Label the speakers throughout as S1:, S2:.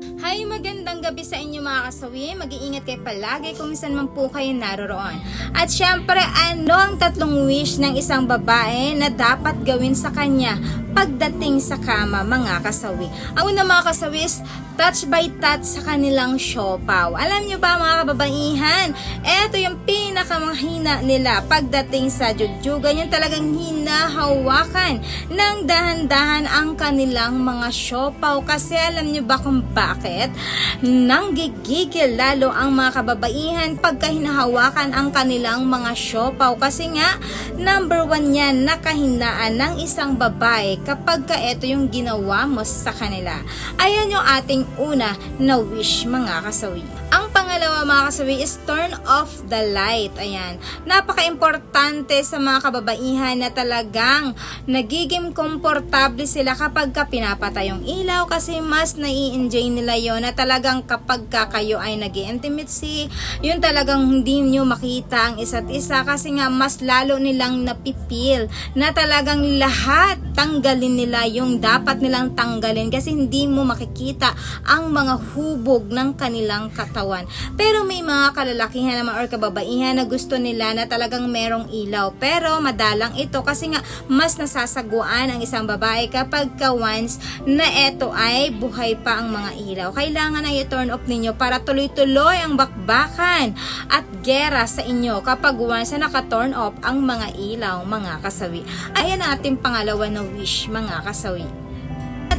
S1: Hi, magandang gabi sa inyo mga kasawi. Mag-iingat kayo palagi kung saan man po kayo naroroon. At syempre, ano ang tatlong wish ng isang babae na dapat gawin sa kanya pagdating sa kama mga kasawi? Ang una mga kasawi is touch by touch sa kanilang siopaw. Alam nyo ba mga kababaihan, eto yung pinakamahina nila pagdating sa jujugan. Yung talagang hinahawakan ng dahan-dahan ang kanilang mga siopaw. Kasi alam nyo ba kung bakit? Nang gigigil lalo ang mga kababaihan pagka hinahawakan ang kanilang mga siopaw. Kasi nga, number one yan, nakahinaan ng isang babae kapag ka ito yung ginawa mo sa kanila. Ayan yung ating una na wish mga kasawi. Ang pangalawa mga kasawi is turn off the light. Ayan. Napaka-importante sa mga kababaihan na talagang nagiging komportable sila kapag ka pinapatay yung ilaw kasi mas nai-enjoy nila yon na talagang kapag ka kayo ay nag intimacy yun talagang hindi nyo makita ang isa't isa kasi nga mas lalo nilang napipil na talagang lahat tanggalin nila yung dapat nilang tanggalin kasi hindi mo makikita ang mga hubog ng kanilang katawan. Pero may mga kalalakihan naman or kababaihan na gusto nila na talagang merong ilaw. Pero madalang ito kasi nga mas nasasaguan ang isang babae kapag ka once na eto ay buhay pa ang mga ilaw. Kailangan ay i-turn off ninyo para tuloy-tuloy ang bakbakan at gera sa inyo kapag once na naka-turn off ang mga ilaw, mga kasawi. Ayan ang ating pangalawa na wish, mga kasawi.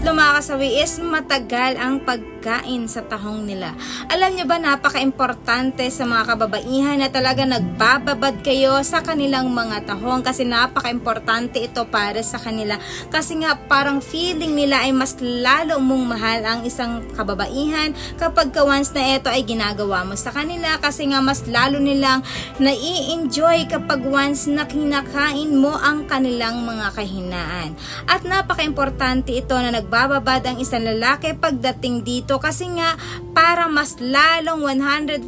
S1: Tatlo mga is matagal ang pagkain sa tahong nila. Alam nyo ba napaka-importante sa mga kababaihan na talaga nagbababad kayo sa kanilang mga tahong kasi napaka-importante ito para sa kanila. Kasi nga parang feeling nila ay mas lalo mong mahal ang isang kababaihan kapag ka once na ito ay ginagawa mo sa kanila kasi nga mas lalo nilang nai-enjoy kapag once na kinakain mo ang kanilang mga kahinaan. At napaka-importante ito na nagbababad ang isang lalaki pagdating dito kasi nga para mas lalong 100%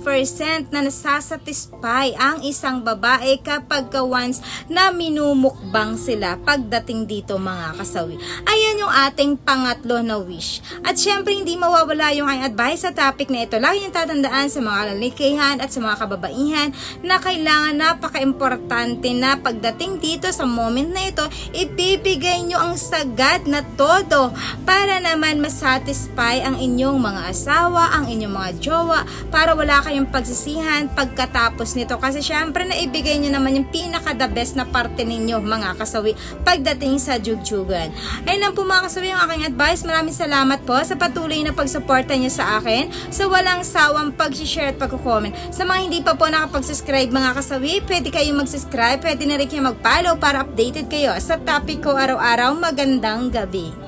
S1: na nasasatisfy ang isang babae kapag ka once na minumukbang sila pagdating dito mga kasawi. Ayan yung ating pangatlo na wish. At syempre hindi mawawala yung aking advice sa topic na ito. Lagi niyong tatandaan sa mga lalikihan at sa mga kababaihan na kailangan napaka-importante na pagdating dito sa moment na ito, ibibigay nyo ang sagad na todo para naman masatisfy ang inyong mga asawa, ang inyong mga jowa, para wala kayong pagsisihan pagkatapos nito. Kasi syempre na ibigay nyo naman yung pinaka the best na parte ninyo mga kasawi pagdating sa jugjugan. Ayun lang po mga kasawi ang aking advice. Maraming salamat po sa patuloy na pagsuporta nyo sa akin sa walang sawang pag-share at pag-comment. Sa mga hindi pa po nakapag-subscribe mga kasawi, pwede kayong mag-subscribe, pwede na rin kayo mag-follow para updated kayo sa topic ko araw-araw. Magandang gabi.